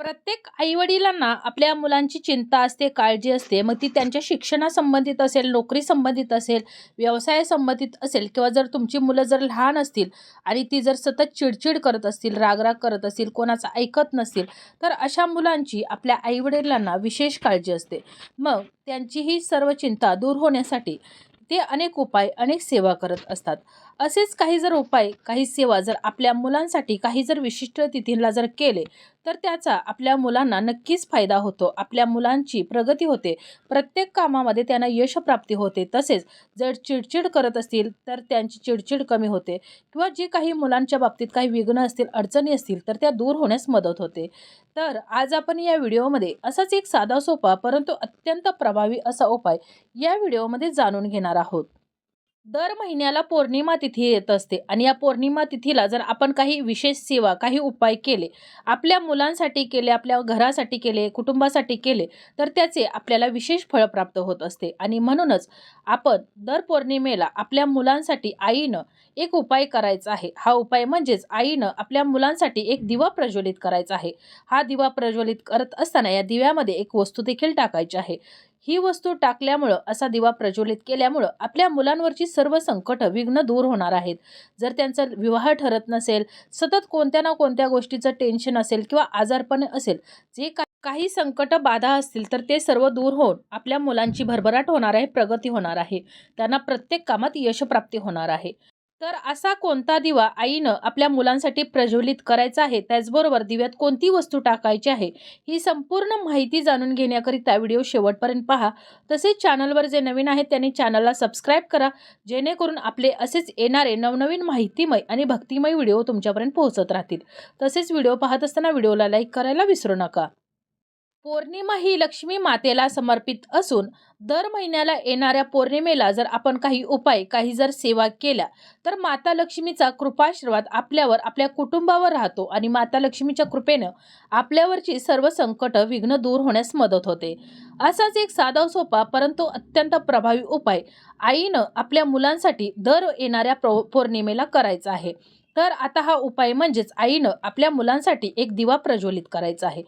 प्रत्येक आईवडिलांना आपल्या मुलांची चिंता असते काळजी असते मग ती त्यांच्या शिक्षणासंबंधित असेल नोकरी संबंधित असेल व्यवसाय संबंधित असेल किंवा जर तुमची मुलं जर लहान असतील आणि ती जर सतत चिडचिड करत असतील रागराग करत असतील कोणाचं ऐकत नसतील तर अशा मुलांची आपल्या आईवडिलांना विशेष काळजी असते. मग त्यांची ही सर्व चिंता दूर होण्यासाठी ते अनेक उपाय अनेक सेवा करत असतात. असेच काही जर उपाय काही सेवा जर आपल्या मुलांसाठी काही जर विशिष्ट तिथींना जर केले तर त्याचा आपल्या मुलांना नक्कीच फायदा होतो. आपल्या मुलांची प्रगती होते. प्रत्येक कामामध्ये त्यांना यशप्राप्ती होते. तसेच जर चिडचिड करत असतील तर त्यांची चिडचिड कमी होते. किंवा जे काही मुलांच्या बाबतीत काही विघ्न असतील अडचणी असतील तर त्या दूर होण्यास मदत होते. तर आज आपण या व्हिडिओमध्ये असाच एक साधा सोपा परंतु अत्यंत प्रभावी असा उपाय या व्हिडिओमध्ये जाणून घेणार आहोत. दर महिन्याला पौर्णिमा तिथी येत असते आणि या पौर्णिमा तिथीला जर आपण काही विशेष सेवा काही उपाय केले आपल्या मुलांसाठी केले आपल्या घरासाठी केले कुटुंबासाठी केले तर त्याचे आपल्याला विशेष फळ प्राप्त होत असते. आणि म्हणूनच आपण दर पौर्णिमेला आपल्या मुलांसाठी आईनं एक उपाय करायचा आहे. हा उपाय म्हणजेच आईनं आपल्या मुलांसाठी एक दिवा प्रज्वलित करायचा आहे. हा दिवा प्रज्वलित करत असताना या दिव्यामध्ये एक वस्तू देखील टाकायची आहे. ही वस्तू टाकल्यामुळं असा दिवा प्रज्वलित केल्यामुळं आपल्या मुलांवरची सर्व संकट विघ्न दूर होणार आहेत. जर त्यांचा विवाह ठरत नसेल सतत कोणत्या ना कोणत्या गोष्टीचं टेन्शन असेल किंवा आजारपण असेल जे का काही संकट बाधा असतील तर ते सर्व दूर होऊन आपल्या मुलांची भरभराट होणार आहे प्रगती होणार आहे. त्यांना प्रत्येक कामात यशप्राप्ती होणार आहे. तर असा कोणता दिवा आईनं आपल्या मुलांसाठी प्रज्वलित करायचा आहे? त्याचबरोबर दिव्यात कोणती वस्तू टाकायची आहे? ही संपूर्ण माहिती जाणून घेण्याकरिता व्हिडिओ शेवटपर्यंत पहा. तसेच चॅनलवर जे नवीन आहेत त्यांनी चॅनलला सबस्क्राईब करा. जेणेकरून आपले असेच येणारे नवनवीन माहितीमय आणि भक्तिमय व्हिडिओ तुमच्यापर्यंत पोहोचत राहतील. तसेच व्हिडिओ पाहत असताना व्हिडिओला लाईक करायला विसरू नका. पौर्णिमा ही लक्ष्मी मातेला समर्पित असून दर महिन्याला येणाऱ्या पौर्णिमेला जर आपण काही उपाय काही जर सेवा केल्या तर माता लक्ष्मीचा कृपाशीर्वाद आपल्यावर आपल्या कुटुंबावर राहतो आणि माता लक्ष्मीच्या कृपेनं आपल्यावरची सर्व संकट विघ्न दूर होण्यास मदत होते. असाच एक साधा सोपा परंतु अत्यंत प्रभावी उपाय आईनं आपल्या मुलांसाठी दर येणाऱ्या पौर्णिमेला करायचा आहे. तर आता हा उपाय म्हणजेच आईनं आपल्या मुलांसाठी एक दिवा प्रज्वलित करायचा आहे.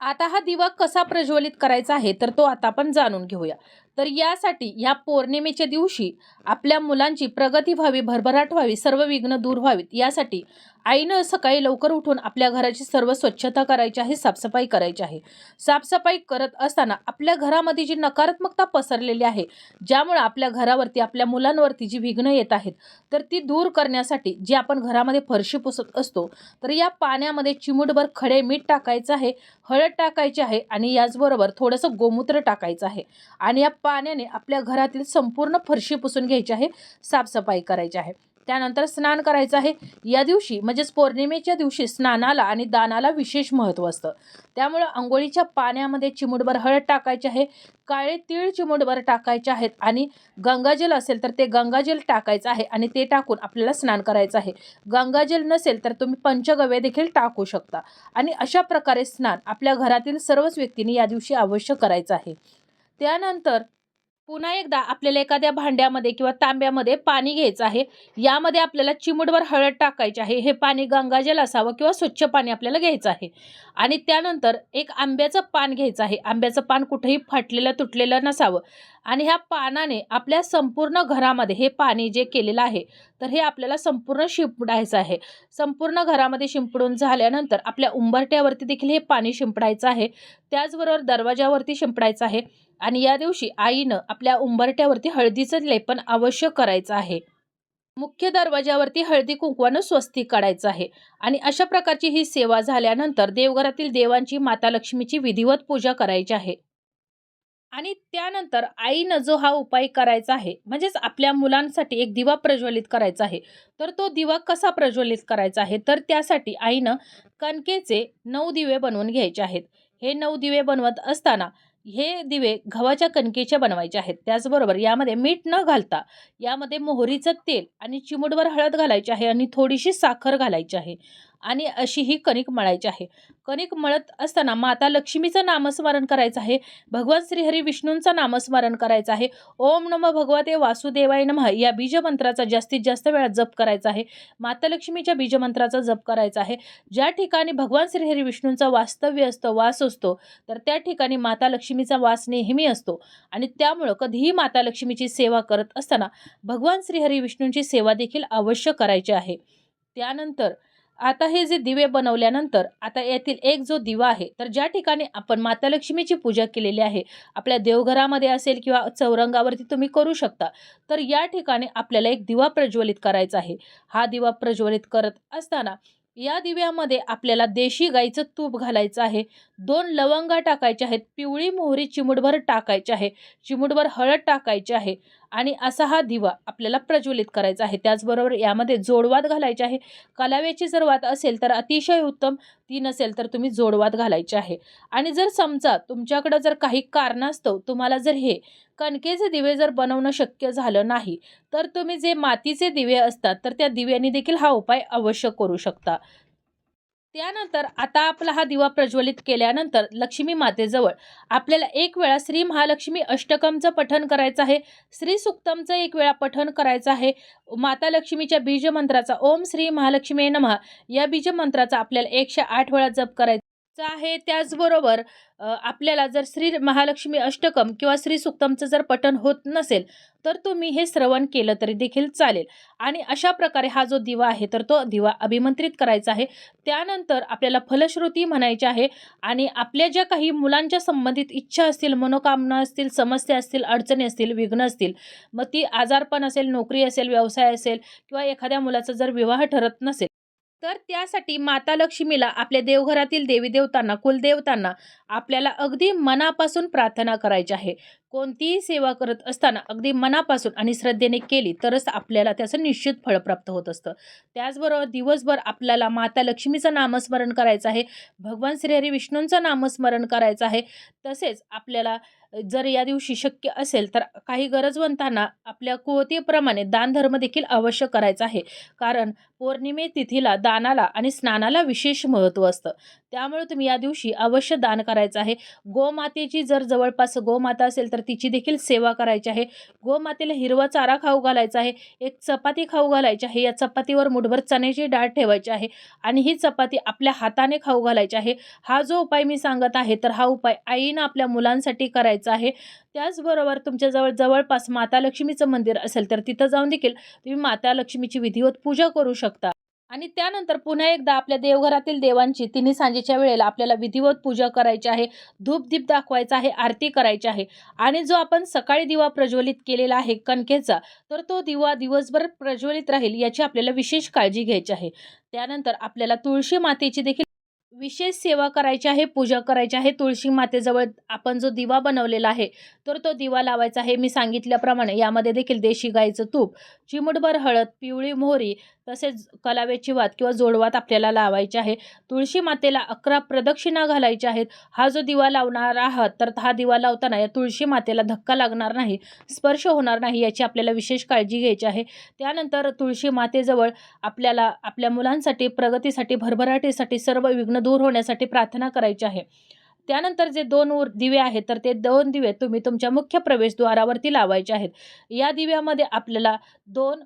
आता हा दिवा कसा प्रज्वलित करायचा आहे तर तो आता आपण जाणून घेऊया. तर यासाठी या पौर्णिमेच्या दिवशी आपल्या मुलांची प्रगती व्हावी भरभराट व्हावी सर्व विघ्न दूर व्हावीत. यासाठी आईनं सकाळी लवकर उठून आपल्या घराची सर्व स्वच्छता करायची आहे साफसफाई करायची आहे. साफसफाई करत असताना आपल्या घरामध्ये जी नकारात्मकता पसरलेली आहे ज्यामुळे आपल्या घरावरती आपल्या मुलांवरती जी विघ्न येत आहेत तर ती दूर करण्यासाठी जी आपण घरामध्ये फरशी पुसत असतो तर या पाण्यामध्ये चिमूटभर खडे मीठ टाकायचं आहे हळद टाकायची आहे आणि याचबरोबर थोडंसं गोमूत्र टाकायचं आहे. आणि या पाण्याने आपल्या घरातील संपूर्ण फरशी पुसून घ्यायची आहे साफसफाई करायची आहे. त्यानंतर स्नान करायचं आहे. या दिवशी म्हणजेच पौर्णिमेच्या दिवशी स्नानाला आणि दानाला विशेष महत्त्व असतं. त्यामुळं आंघोळीच्या पाण्यामध्ये चिमूटभर हळद टाकायचे आहे काळे तीळ चिमूटभर टाकायचे आहेत आणि गंगाजल असेल तर ते गंगाजल टाकायचं आहे आणि ते टाकून आपल्याला स्नान करायचं आहे. गंगाजल नसेल तर तुम्ही पंचगव्य देखील टाकू शकता. आणि अशा प्रकारे स्नान आपल्या घरातील सर्वच व्यक्तींनी या दिवशी अवश्य करायचं आहे. त्यानंतर पुन्हा एकदा आपल्याला एखाद्या भांड्यामध्ये किंवा तांब्यामध्ये पाणी घ्यायचं आहे. यामध्ये आपल्याला चिमूटभर हळद टाकायची आहे. हे पाणी गंगाजल असावं किंवा स्वच्छ पाणी आपल्याला घ्यायचं आहे. आणि त्यानंतर एक आंब्याचं पान घ्यायचं आहे. आंब्याचं पान कुठेही फाटलेलं तुटलेलं नसावं. आणि ह्या पानाने आपल्या संपूर्ण घरामध्ये हे पाणी जे केलेलं आहे तर हे आपल्याला संपूर्ण शिंपडायचं आहे. संपूर्ण घरामध्ये शिंपडून झाल्यानंतर आपल्या उंबरट्यावरती देखील हे पाणी शिंपडायचं आहे. त्याचबरोबर दरवाजावरती शिंपडायचं आहे. आणि या दिवशी आईनं आपल्या उंबरट्यावरती हळदीचं लेपन अवश्य करायचं आहे. मुख्य दरवाजावरती हळदी कुंकवानं स्वस्तिक काढायचं आहे आणि अशा प्रकारची ही सेवा झाल्यानंतर देवघरातील देवांची माता लक्ष्मीची विधिवत पूजा करायची आहे. आणि त्यानंतर आईनं जो हा उपाय करायचा आहे म्हणजेच आपल्या मुलांसाठी एक दिवा प्रज्वलित करायचा आहे. तर तो दिवा कसा प्रज्वलित करायचा आहे? तर त्यासाठी आईनं कणकेचे नऊ दिवे बनवून घ्यायचे आहेत. हे नऊ दिवे बनवत असताना हे दिवे गव्हाच्या कणकेचे बनवायचे आहेत. त्याचबरोबर यामध्ये मीठ न घालता यामध्ये मोहरीचं तेल आणि चिमूटभर हळद घालायची आहे आणि थोडीशी साखर घालायची आहे. आणि अशी ही कणिक मळायची आहे. कणिक मळत असताना माता लक्ष्मीचं नामस्मरण करायचं आहे. भगवान श्रीहरी विष्णूंचं नामस्मरण करायचं आहे. ओम नम भगवते वासुदेवाय नमः या बीजमंत्राचा जास्तीत जास्त वेळा जप करायचा आहे. माता लक्ष्मीच्या बीजमंत्राचा जप करायचा आहे. ज्या ठिकाणी भगवान श्रीहरी विष्णूंचा वास्तव्य असतो वास असतो तर त्या ठिकाणी माता लक्ष्मीचा वास नेहमी असतो. आणि त्यामुळं कधीही माता लक्ष्मीची सेवा करत असताना भगवान श्रीहरी विष्णूंची सेवा देखील अवश्य करायची आहे. त्यानंतर आता हे जे दिवे बनवल्यानंतर आता यातील एक जो दिवा आहे तर ज्या ठिकाणी आपण माता लक्ष्मीची पूजा केलेली आहे आपल्या देवघरामध्ये असेल किंवा चौरंगावरती तुम्ही करू शकता तर या ठिकाणी आपल्याला एक दिवा प्रज्वलित करायचा आहे. हा दिवा प्रज्वलित करत असताना या दिव्यामध्ये आपल्याला देशी गाईचं तूप घालायचं आहे. दोन लवंगा टाकायच्या आहेत पिवळी मोहरी चिमुटभर टाकायची आहे चिमुटभर हळद टाकायची आहे आणि असा हा दिवा आपल्याला प्रज्वलित करायचा आहे. त्याचबरोबर यामध्ये जोडवात घालायचे आहे. कलाव्याची जर वात असेल तर अतिशय उत्तम ती नसेल तर तुम्ही जोडवात घालायचे आहे. आणि जर समजा तुमच्याकडं जर काही कारणास्तव तुम्हाला जर हे कणकेचे दिवे जर बनवणं शक्य झालं नाही तर तुम्ही जे मातीचे दिवे असतात तर त्या दिव्यांनी देखील हा उपाय अवश्य करू शकता. त्यानंतर आता आपला हा दिवा प्रज्वलित केल्यानंतर लक्ष्मी मातेजवळ आपल्याला एक वेळा श्री महालक्ष्मी अष्टकमचं पठण करायचं आहे. श्री सुक्तमचं एक वेळा पठण करायचं आहे. माता लक्ष्मीच्या बीजमंत्राचा ओम श्री महालक्ष्मी नमः या बीजमंत्राचा आपल्याला एकशे आठ वेळा जप करायचा आहे. त्याचबरोबर आपल्याला जर श्री महालक्ष्मी अष्टकम किंवा श्री सुक्तमचं जर पठण होत नसेल तर तुम्ही हे श्रवण केलं तरी देखील चालेल. आणि अशा प्रकारे हा जो दिवा आहे तर तो दिवा अभिमंत्रित करायचा आहे. त्यानंतर आपल्याला फलश्रुती म्हणायची आहे आणि आपल्या ज्या काही मुलांच्या संबंधित इच्छा असतील मनोकामना असतील समस्या असतील अडचणी असतील विघ्न असतील मग ती आजारपण असेल नोकरी असेल व्यवसाय असेल किंवा एखाद्या मुलाचा जर विवाह ठरत नसेल तर त्यासाठी माता लक्ष्मीला आपल्या देवघरातील देवी देवतांना कुलदेवतांना आपल्याला अगदी मनापासून प्रार्थना करायची आहे. कोणतीही सेवा करत असताना अगदी मनापासून आणि श्रद्धेने केली तरच आपल्याला त्याचं निश्चित फळ प्राप्त होत असतं. त्याचबरोबर दिवसभर आपल्याला माता लक्ष्मीचं नामस्मरण करायचं आहे. भगवान श्रीहरी विष्णूंचं नामस्मरण करायचं आहे. तसेच आपल्याला जर या दिवशी शक्य असेल तर काही गरजवंतांना आपल्या कुवतीप्रमाणे दानधर्म देखील अवश्य करायचा आहे. कारण पौर्णिमे तिथीला दानाला आणि स्नानाला विशेष महत्त्व असतं. त्यामुळे तुम्ही या दिवशी अवश्य दान करायचं आहे. गोमातेची जर जवळपास गोमाता असेल तर तिची देखील सेवा करायची आहे. गोमातेला हिरवा चारा खाऊ घालायचा आहे. एक चपाती खाऊ घालायची आहे. या चपातीवर मुठभर चण्याची डाळ ठेवायची आहे आणि ही चपाती आपल्या हाताने खाऊ घालायची आहे. हा जो उपाय मी सांगत आहे तर हा उपाय आईनं आपल्या मुलांसाठी करायचा आहे. त्याचबरोबर तुमच्याजवळ जवळपास माता लक्ष्मीचं मंदिर असेल तर तिथं जाऊन देखील तुम्ही माता लक्ष्मीची विधिवत पूजा करू शकता. आणि त्यानंतर पुन्हा एकदा आपल्या देवघरातील देवांची तिन्ही सांजेच्या वेळेला आपल्याला विधिवत पूजा करायची आहे धूपदीप दाखवायचा आहे आरती करायची आहे. आणि जो आपण सकाळी दिवा प्रज्वलित केलेला आहे कणकेचा तर तो दिवा दिवसभर प्रज्वलित राहील याची आपल्याला विशेष काळजी घ्यायची आहे. त्यानंतर आपल्याला तुळशी मातेची देखील विशेष सेवा करायची आहे पूजा करायची आहे तुळशी मातेजवळ आपण जो दिवा बनवलेला आहे तर तो दिवा लावायचा आहे. मी सांगितल्याप्रमाणे यामध्ये देखील देशी गाईचं तूप चिमुटभर हळद पिवळी मोहरी तसेच कलाव्याची वात किंवा जोडवात आपल्याला लावायची आहे. तुळशी मातेला अकरा प्रदक्षिणा घालायच्या आहेत. हा जो दिवा लावणार आहात तर हा दिवा लावताना या तुळशी मातेला धक्का लागणार नाही स्पर्श होणार नाही याची आपल्याला विशेष काळजी घ्यायची आहे. त्यानंतर तुळशी मातेजवळ आपल्याला आपल्या मुलांसाठी प्रगतीसाठी भरभराटीसाठी सर्व विघ्न दूर होण्यासाठी प्रार्थना करायची आहे. त्यानंतर जे दोन उर दिवे आहेत तर ते दोन दिवे तुम्ही तुमच्या मुख्य प्रवेशद्वारावरती लावायचे आहेत. या दिव्यामध्ये आपल्याला दोन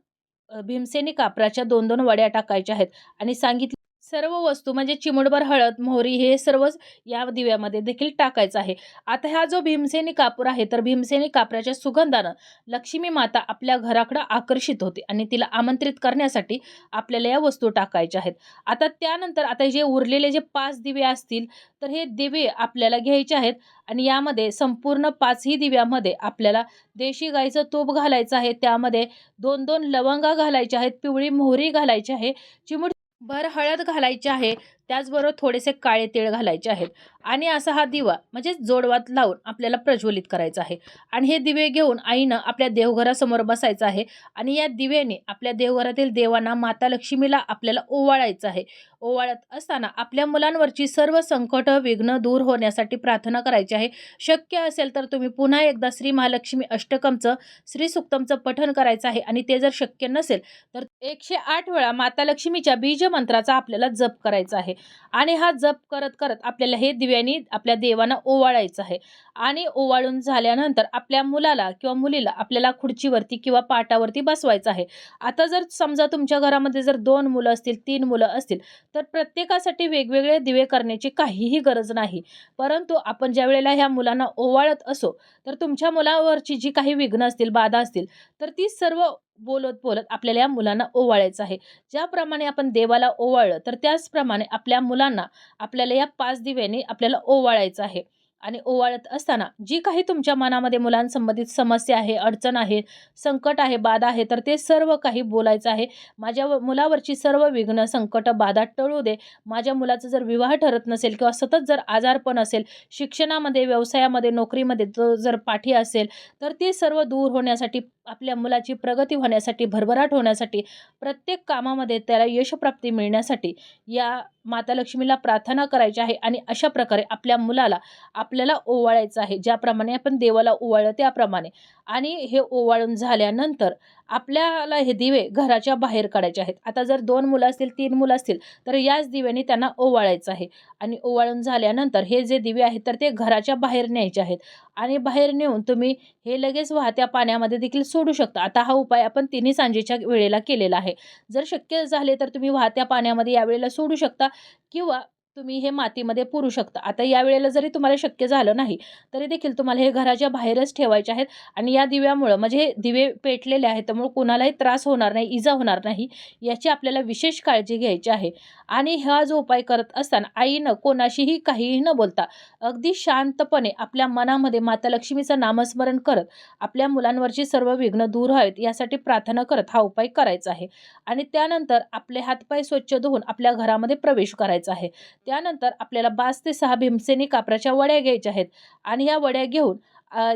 भीमसेनी कापराच्या दोन दोन वड्या टाकायच्या आहेत आणि सांगितलं सर्व वस्तू म्हणजे चिमुडभर हळद मोहरी हे सर्वच या दिव्यामध्ये देखील टाकायचं आहे. आता हा जो भीमसेनी कापूर आहे तर भीमसेनी कापराच्या सुगंधानं लक्ष्मी माता आपल्या घराकडं आकर्षित होते आणि तिला आमंत्रित करण्यासाठी आपल्याला या वस्तू टाकायच्या आहेत. आता त्यानंतर आता जे उरलेले जे पाच दिवे असतील तर हे दिवे आपल्याला घ्यायचे आहेत आणि यामध्ये संपूर्ण पाचही दिव्यामध्ये आपल्याला देशी गाईचं तूप घालायचं आहे. त्यामध्ये दोन दोन लवंगा घालायच्या आहेत पिवळी मोहरी घालायची आहे चिमुड भर हळद घालायची आहे. त्याचबरोबर थोडेसे काळे तीळ घालायचे आहेत. आणि असा हा दिवा म्हणजे जोडवात लावून आपल्याला प्रज्वलित करायचा आहे. आणि हे दिवे घेऊन आईनं आपल्या देवघरासमोर बसायचं आहे. आणि या दिव्याने आपल्या देवघरातील देवांना माता लक्ष्मीला आपल्याला ओवाळायचं आहे. ओवाळत असताना आपल्या मुलांवरची सर्व संकट विघ्न दूर होण्यासाठी प्रार्थना करायची आहे. शक्य असेल तर तुम्ही पुन्हा एकदा श्री महालक्ष्मी अष्टकमचं श्री सुक्तमचं पठण करायचं आहे. आणि ते जर शक्य नसेल तर एकशे आठ वेळा माता लक्ष्मीच्या बीज मंत्राचा आपल्याला जप करायचा आहे. आणि हा जप करत करत आपल्याला हे दिव्यानी आपल्या देवांना ओवाळायचं आहे. आणि ओवाळून झाल्यानंतर आपल्या मुलाला किंवा मुलीला आपल्याला खुर्चीवरती किंवा पाटावरती बसवायचं आहे. आता जर समजा तुमच्या घरामध्ये जर दोन मुलं असतील तीन मुलं असतील तर प्रत्येकासाठी वेगवेगळे दिवे करण्याची काहीही गरज नाही. परंतु आपण ज्या वेळेला ह्या मुलांना ओवाळत असो तर तुमच्या मुलावरची जी काही विघ्न असतील बाधा असतील तर ती सर्व बोलत बोलत आपल्याला या मुलांना ओवाळायचं आहे. ज्याप्रमाणे आपण देवाला ओवाळलं तर त्याचप्रमाणे आपल्या मुलांना आपल्याला या पाच दिव्याने आपल्याला ओवाळायचं आहे. आणि ओवाळत असताना जी काही तुमच्या मनामध्ये मुलांसंबंधित समस्या आहे अडचण आहे संकट आहे बाधा आहे तर ते सर्व काही बोलायचं आहे. माझ्या व- मुलावरची सर्व विघ्न संकट बाधा टळू दे. माझ्या मुलाचं जर विवाह ठरत नसेल किंवा सतत जर आजारपण असेल शिक्षणामध्ये व्यवसायामध्ये नोकरीमध्ये तो जर पाठी असेल तर ते सर्व दूर होण्यासाठी आपल्या मुलाची प्रगती होण्यासाठी भरभराट होण्यासाठी प्रत्येक कामामध्ये त्याला यशप्राप्ती मिळण्यासाठी या माता लक्ष्मीला प्रार्थना करायची आहे आणि अशा प्रकारे आपल्या मुलाला आपल्याला ओवाळायचं आहे. ज्याप्रमाणे आपण देवाला ओवाळलं त्याप्रमाणे. आणि हे ओवाळून झाल्यानंतर आपल्याला हे दिवे घराच्या बाहेर काढायचे आहेत. आता जर दोन मुलं असतील तीन मुलं असतील तर याच दिव्याने त्यांना ओवाळायचं आहे. आणि ओवाळून झाल्यानंतर हे जे दिवे आहेत तर ते घराच्या बाहेर न्यायचे आहेत. आणि बाहेर नेऊन तुम्ही हे लगेच वाहत्या पाण्यामध्ये देखील सोडू शकता. आता हा उपाय आपण तिन्ही सांजेच्या वेळेला केलेला आहे. जर शक्य झाले तर तुम्ही वाहत्या पाण्यामध्ये यावेळेला सोडू शकता किंवा तुम्ही हे मातीमध्ये पुरू शकता. आता या वेळेला जरी तुम्हाला शक्य झालं नाही तरी देखील तुम्हाला हे घराच्या बाहेरच ठेवायचे आहेत आणि या दिव्यामुळं म्हणजे हे दिवे पेटलेले आहेत त्यामुळे कोणालाही त्रास होणार नाही इजा होणार नाही याची आपल्याला विशेष काळजी घ्यायची आहे. आणि हा जो उपाय करत असताना आईनं कोणाशीही काहीही न बोलता अगदी शांतपणे आपल्या मनामध्ये माता लक्ष्मीचं नामस्मरण करत आपल्या मुलांवरची सर्व विघ्न दूर व्हावेत यासाठी प्रार्थना करत हा उपाय करायचा आहे. आणि त्यानंतर आपले हातपाय स्वच्छ धुवून आपल्या घरामध्ये प्रवेश करायचा आहे. त्यानंतर आपल्याला पाच ते सहा भीमसेनी कापराच्या वड्या घ्यायच्या आहेत. आणि या वड्या घेऊन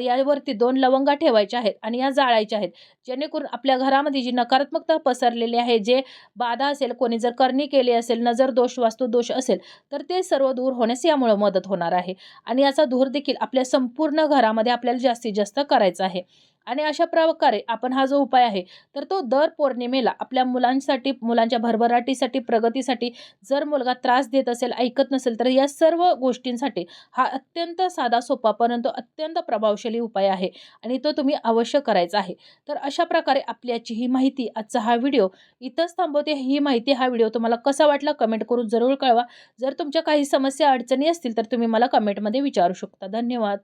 यावरती दोन लवंगा ठेवायच्या आहेत आणि या जाळायच्या आहेत. जेणेकरून आपल्या घरामध्ये जी नकारात्मकता पसरलेली आहे जे बाधा असेल कोणी जर करणी केली असेल नजर दोष वास्तुदोष असेल तर ते सर्व दूर होण्यास यामुळं मदत होणार आहे. आणि याचा धूर देखील आपल्या संपूर्ण घरामध्ये आपल्याला जास्तीत जास्त करायचा आहे. आणि अशा प्रकारे आपण हा जो उपाय आहे तर तो दर पौर्णिमेला आपल्या मुलांसाठी मुलांच्या भरभराटीसाठी प्रगतीसाठी जर मुलगा त्रास देत असेल ऐकत नसेल तर या सर्व गोष्टींसाठी हा अत्यंत साधा सोपा परंतु अत्यंत प्रभावशाली उपाय आहे आणि तो तुम्ही अवश्य करायचा आहे. तर अशा प्रकारे आपल्याची ही माहिती आजचा हा व्हिडिओ इथंच थांबवते. ही माहिती हा व्हिडिओ तुम्हाला कसा वाटला कमेंट करून जरूर कळवा. जर तुमच्या काही समस्या अडचणी असतील तर तुम्ही मला कमेंटमध्ये विचारू शकता. धन्यवाद.